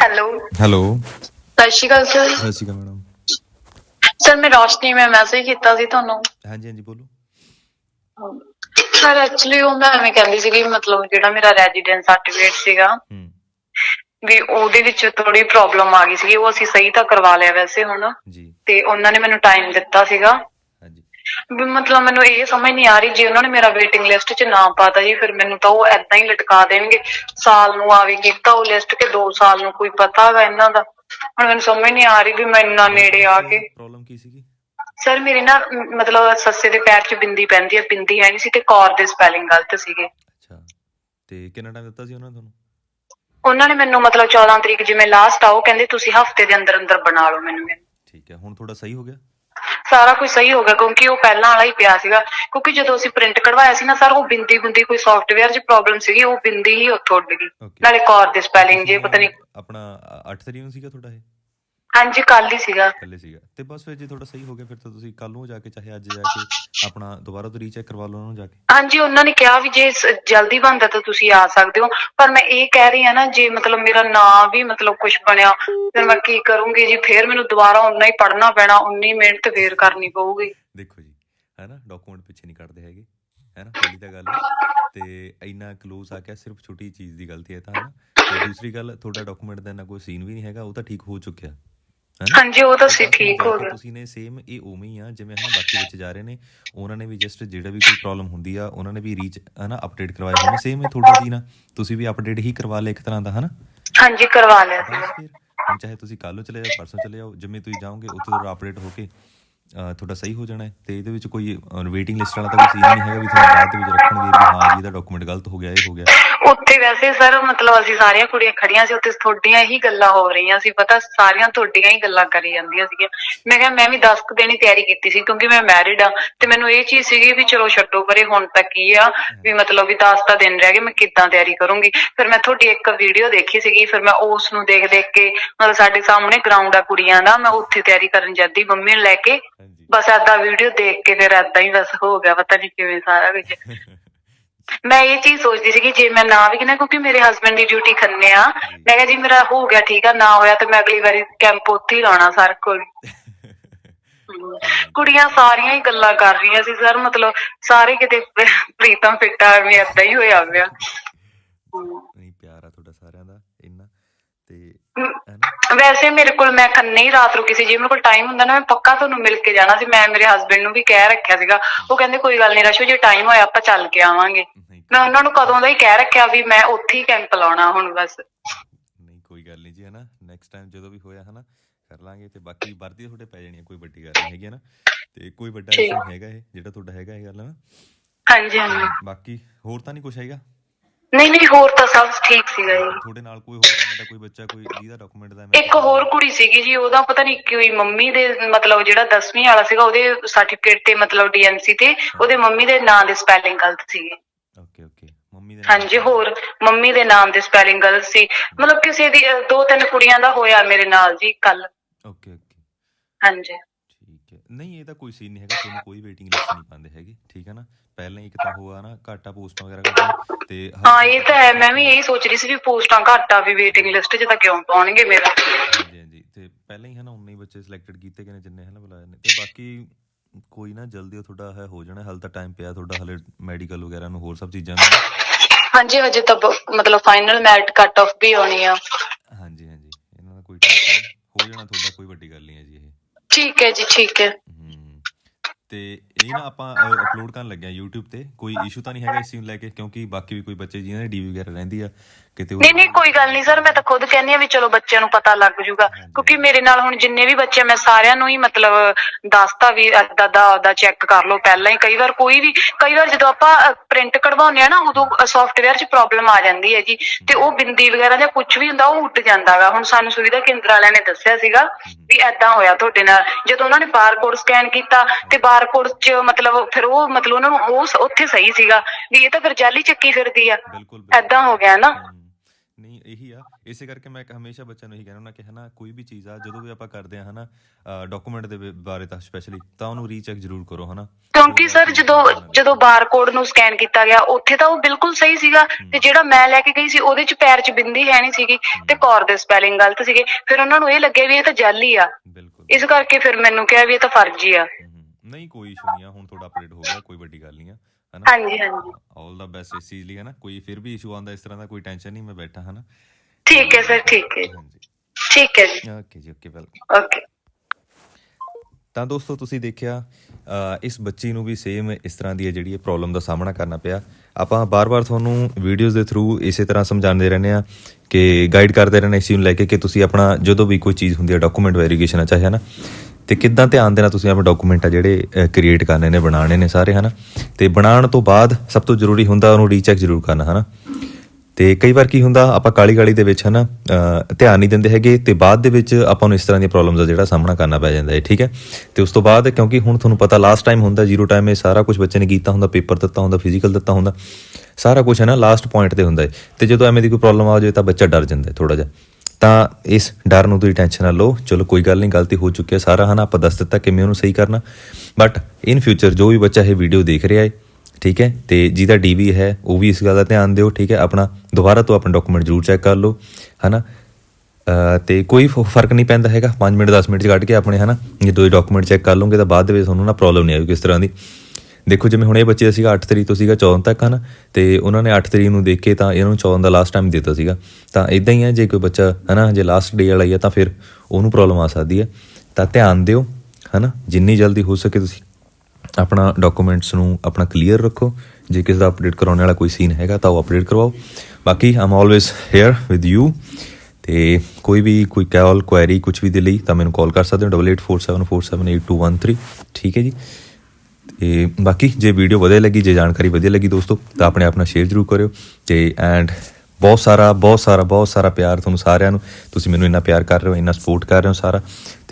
Hello. Hello. ਸਤਿ ਸ਼੍ਰੀ ਅਕਾਲ sir. ਸਤਿ ਸ਼੍ਰੀ ਅਕਾਲ madam. Sir ਮੈਂ ਰੋਸ਼ਨੀ ਮੈਂ ਮੈਸੇਜ ਕੀਤਾ ਸੀ ਤੁਹਾਨੂੰ। ਹਾਂਜੀ ਹਾਂਜੀ ਬੋਲੋ। ਸਰ ਐਕਚੁਅਲੀ ਉਹ ਮੈਂ ਐਵੇਂ ਕਹਿੰਦੀ ਸੀਗੀ ਮਤਲਬ ਜਿਹੜਾ ਮੇਰਾ ਰੈਜ਼ੀਡੈਂਸ ਸਰਟੀਫਿਕੇਟ ਸੀਗਾ ਹੂੰ। ਵੀ ਉਹਦੇ ਵਿੱਚ ਥੋੜੀ ਪ੍ਰੋਬਲਮ ਆ ਗਈ ਸੀਗੀ। ਉਹ ਅਸੀਂ ਸਹੀ ਤਾਂ ਕਰਵਾ ਲਿਆ ਵੈਸੇ ਹੁਣ। ਜੀ। ਤੇ ਉਹਨਾਂ ਨੇ ਮੈਨੂੰ ਟਾਈਮ ਦਿੱਤਾ ਸੀਗਾ। ਵੀ ਮਤਲਬ ਮੈਨੂੰ ਇਹ ਸਮਝ ਨਹੀਂ ਆ ਰਹੀ ਜੇ ਉਹਨਾਂ ਨੇ ਮੇਰਾ ਵੇਟਿੰਗ ਲਿਸਟ 'ਚ ਨਾਮ ਪਾਤਾ ਜੀ ਫਿਰ ਮੈਨੂੰ ਤਾਂ ਉਹ ਐਦਾਂ ਹੀ ਲਟਕਾ ਦੇਣਗੇ। ਸਾਲ ਨੂੰ ਆਵੇ ਕੀਤਾ ਉਹ ਲਿਸਟ ਕਿ 2 ਸਾਲ ਨੂੰ ਕੋਈ ਪਤਾ ਹੈਗਾ ਇਹਨਾਂ ਦਾ। ਹੁਣ ਮੈਨੂੰ ਸਮਝ ਨਹੀਂ ਆ ਰਹੀ ਵੀ ਮੈਂ ਇੰਨਾ ਨੇੜੇ ਆ ਕੇ। ਪ੍ਰੋਬਲਮ ਕੀ ਸੀਗੀ? ਸਰ ਮੇਰੇ ਨਾ ਮ- ਮਤਲਬ ਸੱਸੇ ਦੇ ਪੈਰ 'ਚ ਬਿੰਦੀ ਪੈਂਦੀ ਹੈ ਬਿੰਦੀ ਹੈ ਨਹੀਂ ਸੀ ਤੇ ਕੌਰ ਦੇ ਸਪੈਲਿੰਗ ਗਲਤ ਸੀਗੇ। ਅੱਛਾ ਤੇ ਕਿੰਨਾ ਟਾਈਮ ਦਿੱਤਾ ਸੀ ਉਹਨਾਂ ਨੇ ਤੁਹਾਨੂੰ? ਉਹਨਾਂ ਨੇ ਮੈਨੂੰ ਮਤਲਬ 14 ਤਰੀਕ ਜਿਵੇਂ ਲਾਸਟ ਆ ਉਹ ਕਹਿੰਦੇ ਤੁਸੀਂ ਹਫ਼ਤੇ ਦੇ ਅੰਦਰ ਅੰਦਰ ਬਣਾ ਲਓ ਮੈਨੂੰ। ਠੀਕ ਹੈ ਹੁਣ ਥੋੜਾ ਸਹੀ ਹੋ ਗਿਆ? ਸਾਰਾ ਕੁਝ ਸਹੀ ਹੋ ਗਿਆ ਕਿਉਂਕਿ ਉਹ ਪਹਿਲਾਂ ਵਾਲਾ ਹੀ ਪਿਆ ਸੀਗਾ। ਕਿਉਂਕਿ ਜਦੋਂ ਅਸੀਂ ਪ੍ਰਿੰਟ ਕਢਵਾਇਆ ਸੀ ਨਾ ਸਰ ਉਹ ਬਿੰਦੀ ਬਿੰਦੀ ਕੋਈ ਸੌਫਟਵੇਅਰ 'ਚ ਪ੍ਰੋਬਲਮ ਸੀਗੀ ਉਹ ਬਿੰਦੀ ਹੀ ਉੱਥੋਂ ਉੱਡ ਗਈ. ਨਾਲੇ ਕੌਰ ਦੇ ਸਪੈਲਿੰਗ ਜੇ ਪਤਾ ਨਹੀਂ ਆਪਣਾ 8 ਤਰੀਕ ਨੂੰ ਸੀਗਾ ਤੁਹਾਡਾ ਇਹ? ਹਾਂਜੀ ਕੱਲ ਹੀ ਸੀਗਾ। ਕੱਲੇ ਸੀਗਾ। ਤੇ ਬਸ ਫਿਰ ਜੇ ਤੁਹਾਡਾ ਸਹੀ ਹੋ ਗਿਆ ਫਿਰ ਤਾਂ ਤੁਸੀਂ ਕੱਲ ਨੂੰ ਜਾ ਕੇ ਚਾਹੇ ਅੱਜ ਜਾ ਕੇ ਆਪਣਾ ਦੁਬਾਰਾ ਤੋਂ ਰੀਚੈਕ ਕਰਵਾ ਲਓ ਉਹਨੂੰ ਜਾ ਕੇ। ਹਾਂਜੀ ਉਹਨਾਂ ਨੇ ਕਿਹਾ ਵੀ ਜੇ ਸ- ਜਲਦੀ ਬਣਦਾ ਤਾਂ ਤੁਸੀਂ ਆ ਸਕਦੇ ਹੋ। ਪਰ ਮੈਂ ਇਹ ਕਹਿ ਰਹੀ ਹਾਂ ਨਾ ਜੇ ਮਤਲਬ ਮੇਰਾ ਨਾਂ ਵੀ ਮਤਲਬ ਕੁਝ ਬਣਿਆ ਫਿਰ ਮੈਂ ਕੀ ਕਰੂੰਗੀ ਜੀ? ਫਿਰ ਮੈਨੂੰ ਦੁਬਾਰਾ ਉਨਾ ਹੀ ਪੜ੍ਹਨਾ ਪੈਣਾ ਉਨੀ ਮਿਹਨਤ ਫੇਰ ਕਰਨੀ ਪਊਗੀ। ਦੇਖੋ ਜੀ ਹੈਨਾ ਡਾਕੂਮੈਂਟ ਪਿੱਛੇ ਨਹੀਂ ਕੱਢਦੇ ਹੈਗੇ ਹੈਨਾ ਪਹਿਲੀ ਤਾਂ ਗੱਲ। ਤੇ ਇੰਨਾ ਕਲੋਜ਼ ਆ ਕੇ ਸਿਰਫ ਛੋਟੀ ਚੀਜ਼ ਦੀ ਗਲਤੀ ਹੈ ਤਾਂ ਹੈਨਾ ਤੇ ਦੂਸਰੀ ਗੱਲ ਤੁਹਾਡਾ ਡਾਕੂਮੈਂਟ ਦਾ ਇੰਨਾ ਕੋਈ ਸੀਨ ਵੀ ਨਹੀਂ ਹੈਗਾ ਉਹ ਤਾਂ ਠੀਕ ਹੋ ਚੁੱਕਿਆ। ਹਾਂਜੀ ਉਹ ਤਾਂ ਸੀ ਠੀਕ ਹੋ ਗਿਆ। ਤੁਸੀਂ ਨੇ ਸੇਮ ਇਹ ਉਵੇਂ ਹੀ ਆ ਜਿਵੇਂ ਹਨਾ ਬਾਕੀ ਵਿੱਚ ਜਾ ਰਹੇ ਨੇ ਉਹਨਾਂ ਨੇ ਵੀ ਜਸਟ ਜਿਹੜਾ ਵੀ ਕੋਈ ਪ੍ਰੋਬਲਮ ਹੁੰਦੀ ਆ ਉਹਨਾਂ ਨੇ ਵੀ ਰੀਚ ਹਨਾ ਅਪਡੇਟ ਕਰਵਾਏ ਹੋਣੇ ਸੇਮ ਹੀ ਤੁਹਾਡਾ ਸੀ ਨਾ। ਤੁਸੀਂ ਵੀ ਅਪਡੇਟ ਹੀ ਕਰਵਾ ਲਿਆ ਇੱਕ ਤਰ੍ਹਾਂ ਦਾ ਹਨਾ? ਹਾਂਜੀ ਕਰਵਾ ਲਿਆ ਸੀ ਹੁਣ ਚਾਹੇ ਤੁਸੀਂ ਕੱਲ ਨੂੰ ਚਲੇ ਜਾਓ ਪਰਸੋਂ ਚਲੇ ਜਾਓ ਜਿਵੇਂ ਤੁਸੀਂ ਜਾਓਗੇ ਉੱਥੇ ਤੁਹਾਡਾ ਅਪਡੇਟ ਹੋ ਕੇ ਤੁਹਾਡਾ ਸਹੀ ਹੋ ਜਾਣਾ ਹੈ। ਤੇ ਇਹਦੇ ਵਿੱਚ ਕੋਈ ਵੇਟਿੰਗ ਲਿਸਟ ਵਾਲਾ ਤਾਂ ਕੋਈ ਸੀਨ ਨਹੀਂ ਹੈਗਾ ਵੀ ਤੁਹਾਨੂੰ ਬਾਅਦ ਦੇ ਵਿੱਚ ਰੱਖਣਗੇ ਵੀ ਹਾਂ ਜੀ ਇਹਦਾ ਡਾਕੂਮੈਂਟ ਗਲਤ ਹੋ ਗਿਆ ਇਹ ਹੋ ਗਿਆ। ਉੱਥੇ ਵੈਸੇ ਸਰ ਮਤਲਬ ਅਸੀਂ ਸਾਰੀਆਂ ਕੁੜੀਆਂ ਖੜੀਆਂ ਸੀ ਉੱਥੇ ਤੁਹਾਡੀਆਂ ਹੀ ਗੱਲਾਂ ਹੋ ਰਹੀਆਂ ਸੀ ਪਤਾ ਸਾਰੀਆਂ ਤੁਹਾਡੀਆਂ ਹੀ ਗੱਲਾਂ ਕਰੀ ਜਾਂਦੀਆਂ ਸੀਗੀਆਂ। ਮੈਂ ਕਿਹਾ ਮੈਂ ਵੀ 10 ਕੁ ਦਿਨ ਹੀ ਤਿਆਰੀ ਕੀਤੀ ਸੀ ਕਿਉਂਕਿ ਮੈਂ ਮੈਰਿਡ ਆ ਤੇ ਮੈਨੂੰ ਇਹ ਚੀਜ਼ ਸੀਗੀ ਵੀ ਚਲੋ ਛੱਡੋ ਪਰੇ ਹੁਣ ਤੱਕ ਕੀ ਆ ਵੀ ਮਤਲਬ ਵੀ 10 ਤਾਂ ਦਿਨ ਰਹਿ ਗਏ ਮੈਂ ਕਿੱਦਾਂ ਤਿਆਰੀ ਕਰੂੰਗੀ। ਫਿਰ ਮੈਂ ਤੁਹਾਡੀ ਇੱਕ ਵੀਡੀਓ ਦੇਖੀ ਸੀਗੀ ਫਿਰ ਮੈਂ ਉਸ ਨੂੰ ਦੇਖ ਦੇਖ ਕੇ ਮਤਲਬ ਸਾਡੇ ਸਾਹਮਣੇ ਗਰਾਊਂਡ ਆ ਕੁੜੀਆਂ ਦਾ ਮੈਂ ਉੱਥੇ ਤਿਆਰੀ ਕਰਨ ਜਾਂਦੀ ਮੰਮੀ ਨੂੰ ਲੈ ਕੇ। ਬਸ ਏਦਾਂ ਵੀਡੀਓ ਦੇਖ ਕੇ ਫਿਰ ਏਦਾਂ ਹੀ ਬਸ ਹੋ ਗਿਆ ਪਤਾ ਨਹੀਂ ਕਿਵੇਂ ਸਾਰਾ ਕੁਝ। ਮੈਂ ਇਹ ਚੀਜ਼ ਸੋਚਦੀ ਸੀ ਕਿ ਜੇ ਮੈਂ ਨਾ ਵੀ ਨਾ ਕਿਉਂਕਿ ਮੇਰੇ ਹਸਬੰਡ ਦੀ ਡਿਊਟੀ ਖੰਨੇ ਆ। ਮੈਂ ਕਿਹਾ ਜੀ ਮੇਰਾ ਹੋ ਗਿਆ ਠੀਕ ਆ ਨਾ ਹੋਇਆ ਤੇ ਮੈਂ ਅਗਲੀ ਵਾਰੀ ਕੈਂਪ ਉੱਥੇ ਹੀ ਲਾਉਣਾ ਸਰ ਕੋਲ। ਕੁੜੀਆਂ ਸਾਰੀਆਂ ਹੀ ਗੱਲਾਂ ਕਰ ਰਹੀਆਂ ਸੀ ਸਰ ਮਤਲਬ ਸਾਰੇ ਕਿਤੇ ਪ੍ਰੀਤਮ ਫਿੱਟਾ ਐਵੇਂ ਏਦਾਂ ਹੀ ਹੋਇਆ ਹਮ, ਨਹੀਂ ਪਿਆਰ ਆ ਤੁਹਾਡਾ ਸਾਰਿਆਂ ਦਾ ਇੰਨਾ। ਤੇ ਵੈਸੇ ਮੇਰੇ ਕੋਲ ਮੈਂ ਖੰਨੇ ਹੀ ਰਾਤ ਰੁਕੀ ਸੀ ਜੇ ਮੇਰੇ ਕੋਲ ਟਾਈਮ ਹੁੰਦਾ ਨਾ ਮੈਂ ਪੱਕਾ ਤੁਹਾਨੂੰ ਮਿਲ ਕੇ ਜਾਣਾ ਸੀ ਮੈਂ ਮੇਰੇ ਹਸਬੰਡ ਨੂੰ ਵੀ ਕਹਿ ਰੱਖਿਆ ਸੀਗਾ। ਉਹ ਕਹਿੰਦੇ ਕੋਈ ਗੱਲ ਨਹੀਂ ਰਸ਼ੋ ਜੇ ਟਾਈਮ ਹੋਇਆ ਆਪਾਂ ਚੱਲ ਕੇ ਆਵਾਂਗੇ। ਮੈਂ ਉਹਨਾਂ ਨੂੰ ਕਦੋਂ ਦਾ ਹੀ ਕਹਿ ਰੱਖਿਆ ਵੀ ਮੈਂ ਉੱਥੇ ਹੀ ਕੈਂਪ ਲਾਉਣਾ ਹੁਣ ਬਸ। ਨਹੀਂ ਕੋਈ ਗੱਲ ਨਹੀਂ ਜੀ ਹਨਾ? ਨੈਕਸਟ ਟਾਈਮ ਜਦੋਂ ਵੀ ਹੋਇਆ ਹਨਾ? ਕਰ ਲਾਂਗੇ ਤੇ ਬਾਕੀ ਵਰਦੀ ਤੁਹਾਡੇ ਪੈ ਜਾਣੀ ਹੈ ਕੋਈ ਵੱਡੀ ਗੱਲ ਨਹੀਂ ਹੈਗੀ ਹਨਾ? ਤੇ ਕੋਈ ਵੱਡਾ। ਇਸ਼ੂ ਹੈਗਾ ਇਹ ਜਿਹੜਾ ਤੁਹਾਡਾ ਹੈਗਾ ਇਹ ਗੱਲ ਹਨਾ? ਹਾਂਜੀ ਹਾਂਜੀ। ਬਾਕੀ ਹੋਰ ਤਾਂ ਨਹੀਂ ਕੁਝ ਹੈਗਾ? ਨਹੀਂ ਨਹੀਂ ਹੋਰ ਤਾਂ ਸਭ ਠੀਕ ਸੀਗਾ ਜੀ। ਤੁਹਾਡੇ ਨਾਲ ਕੋਈ ਹੋਰ ਮੁੰਡਾ ਕੋਈ ਬੱਚਾ ਕੋਈ ਜਿਹਦਾ ਡਾਕੂਮੈਂਟ ਦਾ ਇੱਕ ਹੋਰ ਕੁੜੀ ਸੀਗੀ ਜੀ ਉਹਦਾ ਪਤਾ ਨਹੀਂ ਕੋਈ ਮੰਮੀ ਦੇ ਮਤਲਬ ਜਿਹੜਾ 10ਵੀਂ ਵਾਲਾ ਸੀਗਾ ਉਹਦੇ ਸਰਟੀਫਿਕੇਟ ਤੇ ਮਤਲਬ ਡੀਐਮਸੀ ਤੇ ਉਹਦੇ ਮੰਮੀ ਦੇ ਨਾਂ ਦੇ ਸਪੈਲਿੰਗ ਗਲਤ ਸੀਗੇ। ਹਾਂਜੀ ਹੋਰ ਮੰਮੀ ਦੇ ਨਾਮ ਦੇ ਸਪੈਲਿੰਗ ਗਲਤ ਸੀ। ਮਤਲਬ ਕਿਸੇ ਦੀ ਅਹ, ਦੋ ਤਿੰਨ ਕੁੜੀਆਂ ਦਾ ਹੋਇਆ ਮੇਰੇ ਨਾਲ ਜੀ ਕੱਲ ਓਕੇ ਓਕੇ। ਹਾਂਜੀ। ਠੀਕ ਹੈ। ਨਹੀਂ ਇਹ ਤਾਂ ਕੋਈ ਸੀਨ ਨਹੀਂ ਹੈਗਾ ਤੁਹਾਨੂੰ ਕੋਈ ਵੇਟਿੰਗ ਲਿਸਟ ਨਹੀਂ ਪਾਉਂਦੇ ਹੈਗੇ ਠੀਕ ਹੈ ਨਾ? ਪਹਿਲਾਂ ਹੀ ਇੱਕ ਤਾਂ ਹੋਆ ਨਾ ਘਾਟਾ ਪੋਸਟਾਂ ਵਗੈਰਾ ਕਰਦੇ ਤੇ ਹਰ- ਹਾਂ ਇਹ ਤਾਂ ਹੈ ਮੈਂ ਵੀ ਇਹੀ ਸੋਚ ਰਹੀ ਸੀ ਵੀ ਪੋਸਟਾਂ ਘੱਟ ਆ ਵੀ ਵੇਟਿੰਗ ਲਿਸਟ 'ਚ ਤਾਂ ਕਿਉਂ ਪਾਉਣਗੇ ਮੇਰਾ। ਹਾਂਜੀ ਹਾਂਜੀ। ਤੇ ਪਹਿਲਾਂ ਹੀ ਹਨਾ ਉਨੇ ਹੀ ਬੱਚੇ ਸਿਲੈਕਟਡ ਕੀਤੇ ਗਏ ਨੇ ਜਿੰਨੇ ਹਨਾ ਬੁਲਾਏ ਨੇ। ਤੇ ਬਾਕੀ ਕੋਈ ਨਾ ਜਲਦੀ ਉਹ ਤੁਹਾਡਾ ਹੈ ਹੋ ਜਾਣਾ ਹਾਲੇ ਤਾਂ ਟਾਈਮ ਪਿਆ ਤੁਹਾਡਾ ਹਲੇ ਮੈਡੀਕਲ ਵਗੈਰਾ ਨੂੰ ਹੋਰ ਸਭ ਚੀਜ਼ਾਂ ਨੂੰ। ਹਾਂਜੀ ਹਜੇ ਤਾਂ ਮਤਲਬ ਫਾਈਨਲ ਮੈਰਿਟ ਕੱਟ ਆਫ ਵੀ ਹੋਣੀ ਆ। ਹਾਂਜੀ ਹਾਂਜੀ ਇਹਨਾਂ ਦਾ ਕੋਈ ਹੋ ਜਾਣਾ ਤੁਹਾਡਾ ਕੋਈ ਵੱਡੀ ਗੱਲ ਨਹੀਂ ਹੈ ਜੀ ਇਹ। ਠੀਕ ਹੈ ਜੀ ਠੀਕ ਹੈ। ਤੇ ਇਹ ਨਾ ਆਪਾਂ ਅਪਲੋਡ ਕਰਨ ਲੱਗਿਆ YouTube ਤੇ। ਕੋਈ ਇਸ਼ੂ ਤਾਂ ਨਹੀਂ ਹੈਗਾ ਇਸ ਨੂੰ ਲੈ ਕੇ ਕਿਉਂਕਿ ਬਾਕੀ ਵੀ ਕੋਈ ਬੱਚੇ ਜਿਨ੍ਹਾਂ ਦੀ ਡੀਵੀ ਵਗੈਰਾ ਰਹਿੰਦੀ ਆ ਕਿਤੇ ਨਹੀਂ ਨਹੀਂ ਕੋਈ ਗੱਲ ਨਹੀਂ ਸਰ ਮੈਂ ਤਾਂ ਖੁਦ ਕਹਿੰਦੀ ਆ ਵੀ ਚਲੋ ਬੱਚਿਆਂ ਨੂੰ ਪਤਾ ਲੱਗ ਜੂਗਾ ਕਿਉਂਕਿ ਮੇਰੇ ਨਾਲ ਹੁਣ ਜਿੰਨੇ ਵੀ ਬੱਚੇ ਆ, ਮੈਂ ਸਾਰਿਆਂ ਨੂੰ ਹੀ ਮਤਲਬ ਦੱਸਤਾ ਵੀ ਏਦਾਂ ਦਾ ਉਹਦਾ ਚੈੱਕ ਕਰ ਲਓ ਪਹਿਲਾਂ ਹੀ। ਕਈ ਵਾਰ ਕੋਈ ਵੀ ਕਈ ਵਾਰ ਜਦੋਂ ਆਪਾਂ ਪ੍ਰਿੰਟ ਕਢਵਾਉਂਦੇ ਆ ਨਾ ਉਦੋਂ ਸੌਫਟਵੇਅਰ 'ਚ ਪ੍ਰੋਬਲਮ ਆ ਜਾਂਦੀ ਹੈ ਜੀ ਤੇ ਉਹ ਬਿੰਦੀ ਵਗੈਰਾ ਜਾਂ ਕੁਝ ਵੀ ਹੁੰਦਾ ਉਹ ਉੱਡ ਜਾਂਦਾਗਾ ਹੁਣ ਸਾਨੂੰ ਸੁਵਿਧਾ ਕੇਂਦਰ ਵਾਲਿਆਂ ਨੇ ਦੱਸਿਆ ਸੀਗਾ ਵੀ ਏਦਾਂ ਹੋਇਆ ਤੁਹਾਡੇ ਨਾਲ। ਜਦੋਂ ਉਹਨਾਂ ਨੇ ਬਾਰਕੋਡ ਸਕੈਨ ਕੀਤਾ ਤੇ ਬਾਰਕੋਡ 'ਚ ਮਤਲਬ ਫਿਰ ਉਹ ਮਤਲਬ ਉਹਨਾਂ ਨੂੰ ਉਹ ਸ- ਉੱਥੇ ਸਹੀ ਸੀਗਾ ਵੀ ਇਹ ਤਾਂ ਫਿਰ ਜਾਲੀ ਚੱਕੀ ਫਿਰਦੀ ਆ। ਬਿਲਕੁਲ। ਏਦਾਂ ਹੋ ਗਿਆ ਨਾ। ਨਹੀਂ ਇਹੀ ਆ। ਇਸੇ ਕਰਕੇ ਮੈਂ ਹਮੇਸ਼ਾ ਬੱਚਿਆਂ ਨੂੰ ਇਹੀ ਕਹਿਣਾ ਹੁੰਦਾ ਕਿ ਹਨਾ ਕੋਈ ਵੀ ਚੀਜ਼ ਆ ਜਦੋਂ ਵੀ ਆਪਾਂ ਕਰਦੇ ਆ ਹਨਾ ਡਾਕੂਮੈਂਟ ਦੇ ਬਾਰੇ ਤਾਂ ਸਪੈਸ਼ਲੀ ਤਾਂ ਉਹਨੂੰ ਰੀਚੈਕ ਜ਼ਰੂਰ ਕਰੋ ਹਨਾ। ਕਿਉਂਕਿ ਸਰ ਜਦੋਂ ਜਦੋਂ ਬਾਰਕੋਡ ਨੂੰ ਸਕੈਨ ਕੀਤਾ ਗਿਆ ਉੱਥੇ ਤਾਂ ਉਹ ਬਿਲਕੁਲ ਸਹੀ ਸੀਗਾ ਤੇ ਜਿਹੜਾ ਮੈਂ ਲੈ ਕੇ ਗਈ ਸੀ ਉਹਦੇ ਚ ਪੈਰ ਚ ਬਿੰਦੀ ਹੈ ਨਹੀਂ ਸੀਗੀ ਤੇ ਕੌਰ ਦੇ ਸਪੈਲਿੰਗ ਗਲਤ ਸੀਗੇ। ਫਿਰ ਉਹਨਾਂ ਨੂੰ ਇਹ ਲੱਗਿਆ ਵੀ ਇਹ ਤਾਂ ਜਾਲੀ ਆ। ਬਿਲਕੁਲ। ਇਸ ਕਰਕੇ ਫਿਰ ਮੈਨੂੰ ਕਿਹਾ ਵੀ ਇਹ ਤਾਂ ਫਰਜ਼ੀ ਆ। ਨਹੀਂ ਕੋਈ ਇਸ਼ੂ ਨਹੀਂ ਆ। ਹੁਣ ਤੁਹਾਡਾ ਅਪਡੇਟ ਹੋ ਗਿਆ ਕੋਈ ਵੱਡੀ ਗੱਲ ਨਹੀਂ ਆ ਹਨਾ? ਹਾਂਜੀ ਹਾਂਜੀ। ਆਲ ਦਾ ਬੈਸਟ ਇਸ ਚੀਜ਼ ਲਈ ਹਨਾ? ਕੋਈ ਫਿਰ ਵੀ ਇਸ਼ੂ ਆਉਂਦਾ ਇਸ ਤਰ੍ਹਾਂ ਦਾ ਕੋਈ ਟੈਨਸ਼ਨ ਨਹੀਂ ਮੈਂ ਬੈਠਾ ਹਨਾ? ਠੀਕ ਹੈ ਸਰ ਠੀਕ ਹੈ। ਠੀਕ ਹੈ ਜੀ। ਓਕੇ ਜੀ ਓਕੇ ਵੈਲਕਮ ਓਕੇ ਤਾਂ ਦੋਸਤੋ ਤੁਸੀਂ ਦੇਖਿਆ ਇਸ ਬੱਚੀ ਨੂੰ ਵੀ ਸੇਮ ਇਸ ਤਰ੍ਹਾਂ ਦੀ ਜਿਹੜੀ ਇਹ ਪ੍ਰੋਬਲਮ ਦਾ ਸਾਹਮਣਾ ਕਰਨਾ ਪਿਆ। ਆਪਾਂ ਬਾਰ-ਬਾਰ ਤੁਹਾਨੂੰ ਵੀਡੀਓਜ਼ ਦੇ ਥਰੂ ਇਸੇ ਤਰ੍ਹਾਂ ਸਮਝਾਉਂਦੇ ਰਹਿੰਦੇ ਆ ਕਿ ਗਾਈਡ ਕਰਦੇ ਰਹਿੰਦੇ ਇਸ ਨੂੰ ਲੈ ਕੇ ਕਿ ਤੁਸੀਂ ਆਪਣਾ ਜਦੋਂ ਵੀ ਕੋਈ ਚੀਜ਼ ਹੁੰਦੀ ਹੈ ਡਾਕੂਮੈਂਟ ਵੈਰੀਫਿਕੇਸ਼ਨ ਆ ਚਾਹੇ ਹੈ ਨਾ ਤੇ ਕਿੱਦਾਂ ਧਿਆਨ ਦੇਣਾ ਤੁਸੀਂ ਆਪਣੇ ਡਾਕੂਮੈਂਟ ਆ ਜਿਹੜੇ ਕ੍ਰੀਏਟ ਕਰਨੇ ਨੇ, ਬਣਾਉਣੇ ਨੇ ਸਾਰੇ, ਹਨਾ? ਤੇ ਬਣਾਉਣ ਤੋਂ ਬਾਅਦ ਸਭ ਤੋਂ ਜ਼ਰੂਰੀ ਹੁੰਦਾ ਉਹਨੂੰ ਰੀਚੈਕ ਜ਼ਰੂਰ ਕਰਨਾ, ਹਨਾ? ਤੇ ਕਈ ਵਾਰ ਕੀ ਹੁੰਦਾ, ਆਪਾਂ ਕਾਲੀ ਗਾਲੀ ਦੇ ਵਿੱਚ, ਹਨਾ, ਅਹ, ਧਿਆਨ ਨਹੀਂ ਦਿੰਦੇ ਹੈਗੇ ਤੇ ਬਾਅਦ ਦੇ ਵਿੱਚ ਆਪਾਂ ਨੂੰ ਇਸ ਤਰ੍ਹਾਂ ਦੀਆਂ ਪ੍ਰੋਬਲਮਸ ਦਾ ਜਿਹੜਾ ਸਾਹਮਣਾ ਕਰਨਾ ਪੈ ਜਾਂਦਾ ਹੈ, ਠੀਕ ਹੈ? ਤੇ ਉਸ ਤੋਂ ਬਾਅਦ ਕਿਉਂਕਿ ਹੁਣ ਤੁਹਾਨੂੰ ਪਤਾ ਲਾਸਟ ਟਾਈਮ ਹੁੰਦਾ ਜ਼ੀਰੋ ਟਾਈਮ ਇਹ ਸਾਰਾ ਕੁਝ ਬੱਚੇ ਨੇ ਕੀਤਾ ਹੁੰਦਾ ਪੇਪਰ ਦਿੱਤਾ ਹੁੰਦਾ ਫਿਜ਼ੀਕਲ ਦਿੱਤਾ ਹੁੰਦਾ, ਸਾਰਾ ਕੁਝ ਹੈ ਨਾ ਲਾਸਟ ਪੁਆਇੰਟ ਤੇ ਹੁੰਦਾ ਹੈ। ਤੇ ਜਦੋਂ ਐਵੇਂ ਦੀ ਕੋਈ ਪ੍ਰੋਬਲਮ ਆ ਜਾਵੇ ਤਾਂ ਬੱਚਾ ਡਰ ਜਾਂਦਾ ਹੈ ਥੋੜਾ ਜਿਹਾ। ਤਾਂ ਇਸ ਡਰ ਨੂੰ ਤੁਸੀਂ ਟੈਨਸ਼ਨ ਨਾ ਲਓ। ਚਲੋ, ਕੋਈ ਗੱਲ ਨਹੀਂ, ਗਲਤੀ ਹੋ ਚੁੱਕੀ ਹੈ। ਸਾਰਾ ਹਨਾ, ਆਪਾਂ ਦੱਸ ਦਿੱਤਾ ਕਿਵੇਂ ਉਹਨੂੰ ਸਹੀ ਕਰਨਾ। ਬਟ ਇਨ ਫਿਊਚਰ ਜੋ ਵੀ ਬੱਚਾ ਇਹ ਵੀਡੀਓ ਦੇਖ ਰਿਹਾ ਹੈ, ਠੀਕ ਹੈ, ਤੇ ਜਿਹਦਾ ਡੀਵੀ ਹੈ, ਉਹ ਵੀ ਇਸ ਗੱਲ ਦਾ ਧਿਆਨ ਦਿਓ, ਠੀਕ ਹੈ, ਆਪਣਾ ਦੁਬਾਰਾ ਤੋਂ ਆਪਣਾ ਡਾਕੂਮੈਂਟ ਜ਼ਰੂਰ ਚੈੱਕ ਕਰ ਲਓ, ਹਨਾ। ਅਹ, ਤੇ ਕੋਈ ਫ- ਫ਼ਰਕ ਨਹੀਂ ਪੈਂਦਾ ਹੈਗਾ। 5 ਮਿੰਟ 10 ਮਿੰਟ ਚ ਕੱਢ ਕੇ ਆਪਣੇ, ਹਨਾ, ਜੇ ਦੋ ਡਾਕੂਮੈਂਟ ਚੈੱਕ ਕਰ ਲਓਗੇ ਤਾਂ ਬਾਅਦ ਦੇ ਵਿੱਚ ਤੁਹਾਨੂੰ ਨਾ ਪ੍ਰੋਬਲਮ ਨਹੀਂ ਆਏਗੀ ਕਿਸ ਤਰ੍ਹਾਂ ਦੀ। ਦੇਖੋ ਜਿਵੇਂ ਹੁਣ ਇਹ ਬੱਚੇ ਦਾ ਸੀਗਾ 8 ਤਰੀਕ ਤੋਂ ਸੀਗਾ 14 ਤੱਕ, ਹਨਾ? ਤੇ ਉਹਨਾਂ ਨੇ 8 ਤਰੀਕ ਨੂੰ ਦੇਖ ਕੇ ਤਾਂ ਇਹਨਾਂ ਨੂੰ 14 ਦਾ ਲਾਸਟ ਟਾਈਮ ਦਿੱਤਾ ਸੀਗਾ। ਤਾਂ ਇਦਾਂ ਹੀ ਹੈ ਜੇ ਕੋਈ ਬੱਚਾ, ਹਨਾ, ਜੇ ਲਾਸਟ ਡੇ ਵਾਲਾ ਹੀ ਹੈ ਤਾਂ ਫਿਰ ਉਹਨੂੰ ਪ੍ਰੋਬਲਮ ਆ ਸਕਦੀ ਹੈ ਤਾਂ ਧਿਆਨ ਦਿਓ, ਹਨਾ? ਜਿੰਨੀ ਜਲਦੀ ਹੋ ਸਕੇ ਤੁਸੀਂ ਆਪਣਾ ਡਾਕੂਮੈਂਟਸ ਨੂੰ ਆਪਣਾ ਕਲੀਅਰ ਰੱਖੋ। ਜੇ ਕਿਸੇ ਦਾ ਅਪਡੇਟ ਕਰਾਉਣ ਵਾਲਾ ਕੋਈ ਸੀਨ ਹੈਗਾ, ਤਾਂ ਉਹ ਅਪਡੇਟ ਕਰਵਾਓ। ਬਾਕੀ ਆਮ ਆਲਵੇਸ ਹੇਅਰ ਵਿਦ ਯੂ ਤੇ ਕੋਈ ਵੀ ਕੋਈ ਕਾਲ ਕੁਐਰੀ ਕੁਝ ਵੀ ਦੇ ਲਈ ਤਾਂ ਮੈਨੂੰ ਕਾਲ ਕਰ ਸਕਦੇ ਹੋ। 8847478213 ਠੀਕ ਹੈ ਜੀ? ਤੇ ਬਾਕੀ ਜੇ ਵੀਡੀਓ ਵਧੀਆ ਲੱਗੀ, ਜੇ ਜਾਣਕਾਰੀ ਵਧੀਆ ਲੱਗੀ ਦੋਸਤੋ, ਤਾਂ ਆਪਣੇ ਆਪ ਨਾਲ ਸ਼ੇਅਰ ਜ਼ਰੂਰ ਕਰਿਓ। ਤੇ ਐਂਡ ਬਹੁਤ ਸਾਰਾ ਬਹੁਤ ਸਾਰਾ ਬਹੁਤ ਸਾਰਾ ਪਿਆਰ ਤੁਹਾਨੂੰ ਸਾਰਿਆਂ ਨੂੰ। ਤੁਸੀਂ ਮੈਨੂੰ ਇੰਨਾ ਪਿਆਰ ਕਰ ਰਹੇ ਹੋ, ਇੰਨਾ ਸਪੋਰਟ ਕਰ ਰਹੇ ਹੋ ਸਾਰਾ। ਤੇ